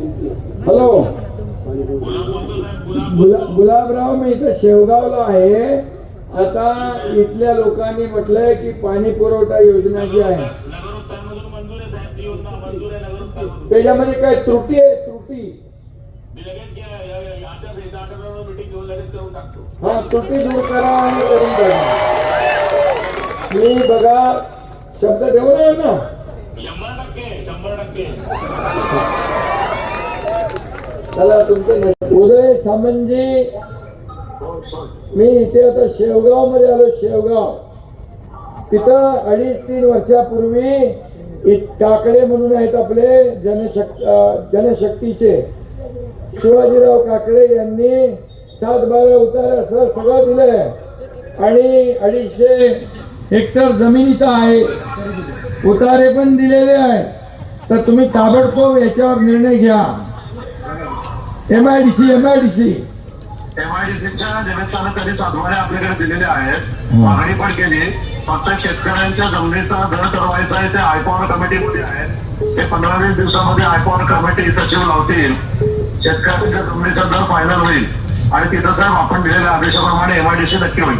Hello Gulabrao मी इथं शेवगावला आहे. आता इथल्या लोकांनी म्हटलंय की पाणी पुरवठा योजना जी आहे त्याच्यामध्ये काय त्रुटी आहे? त्रुटी. हा त्रुटी दूर करा आणि करून करा मी बघा शब्द देऊ ना? शंभर टक्के शंभर टक्के. उदय सामंजी मी इथे आता शेवगावमध्ये आलो शेवगाव. तिथं अडीच तीन वर्षापूर्वी काकडे म्हणून आहेत आपले जनशक्ती जनशक्तीचे. शिवाजीराव काकडे यांनी सात बारा उतार असं सगळं दिलंय. आणि अडीचशे हेक्टर जमीन इथं आहे. उतारे पण दिलेले आहेत. तर तुम्ही ताबडतोब याच्यावर निर्णय घ्या. M I D C M I D C एमआयडीसीच्या निमित्तानं त्यांनी सातवाडे आपल्याकडे दिलेले आहेत. मागणी पण केली. फक्त शेतकऱ्यांच्या जमिनीचा दर ठरवायचा आहे ते आयपॉवर कमिटीमध्ये आहे ते पंधरा वीस दिवसामध्ये आयपॉवर कमिटी सचिव लावतील. शेतकऱ्यांच्या जमिनीचा दर फायनल होईल. आणि तिथं साहेब आपण दिलेल्या आदेशाप्रमाणे एमआयडीसी नक्की होईल.